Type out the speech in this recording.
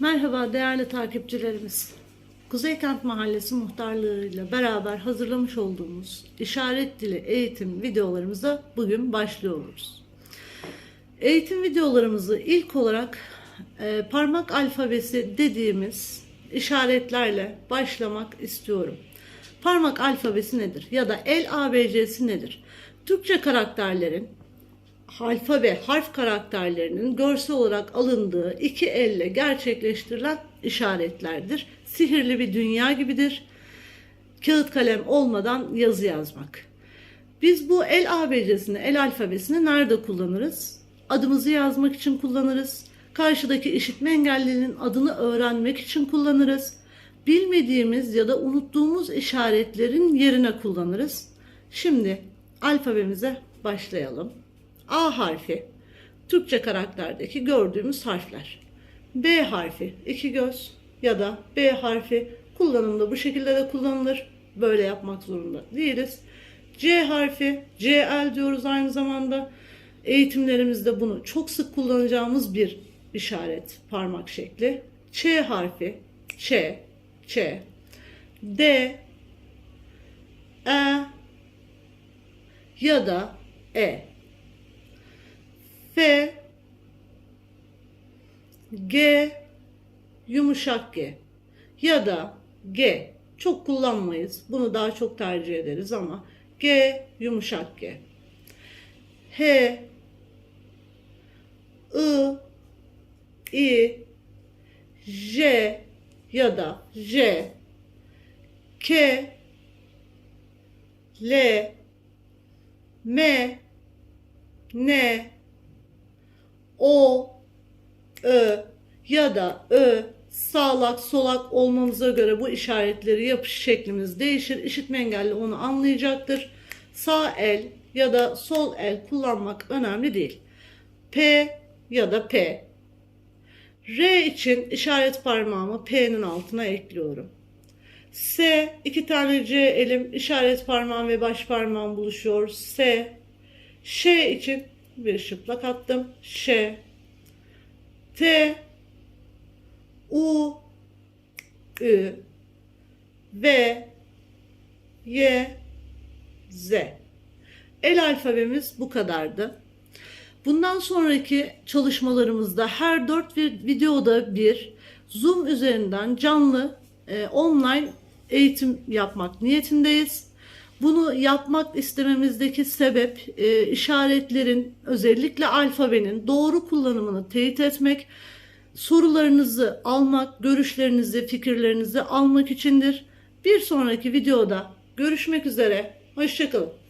Merhaba değerli takipçilerimiz. Kuzeykent Mahallesi muhtarlığıyla beraber hazırlamış olduğumuz işaret dili eğitim videolarımıza bugün başlıyoruz. Eğitim videolarımızı ilk olarak e, parmak alfabesi dediğimiz işaretlerle başlamak istiyorum. Parmak alfabesi nedir? Ya da el ABC'si nedir? Türkçe karakterlerin alfabe harf karakterlerinin görsel olarak alındığı iki elle gerçekleştirilen işaretlerdir. Sihirli bir dünya gibidir. Kağıt kalem olmadan yazı yazmak. Biz bu el ABC'sini, el alfabesini nerede kullanırız? Adımızı yazmak için kullanırız. Karşıdaki işitme engellinin adını öğrenmek için kullanırız. Bilmediğimiz ya da unuttuğumuz işaretlerin yerine kullanırız. Şimdi alfabemize başlayalım. A harfi Türkçe karakterdeki gördüğümüz harfler. B harfi iki göz ya da B harfi kullanımda bu şekilde de kullanılır. Böyle yapmak zorunda değiliz. C harfi CL diyoruz aynı zamanda. Eğitimlerimizde bunu çok sık kullanacağımız bir işaret parmak şekli. Ç harfi Ç Ç D E ya da E F G yumuşak G ya da G çok kullanmayız. Bunu daha çok tercih ederiz ama G yumuşak G. H I I J ya da J K L M N o, ö ya da ö sağlak solak olmamıza göre bu işaretleri yapış şeklimiz değişir. İşitme engelli onu anlayacaktır. Sağ el ya da sol el kullanmak önemli değil. P ya da P. R için işaret parmağımı P'nin altına ekliyorum. S iki tane C elim işaret parmağım ve baş parmağım buluşuyor. S. Ş için bir şıplak attım. Ş T U Ü V Y Z El alfabemiz bu kadardı. Bundan sonraki çalışmalarımızda her dört videoda bir Zoom üzerinden canlı e, online eğitim yapmak niyetindeyiz. Bunu yapmak istememizdeki sebep e, işaretlerin özellikle alfabenin doğru kullanımını teyit etmek, sorularınızı almak, görüşlerinizi, fikirlerinizi almak içindir. Bir sonraki videoda görüşmek üzere. Hoşçakalın.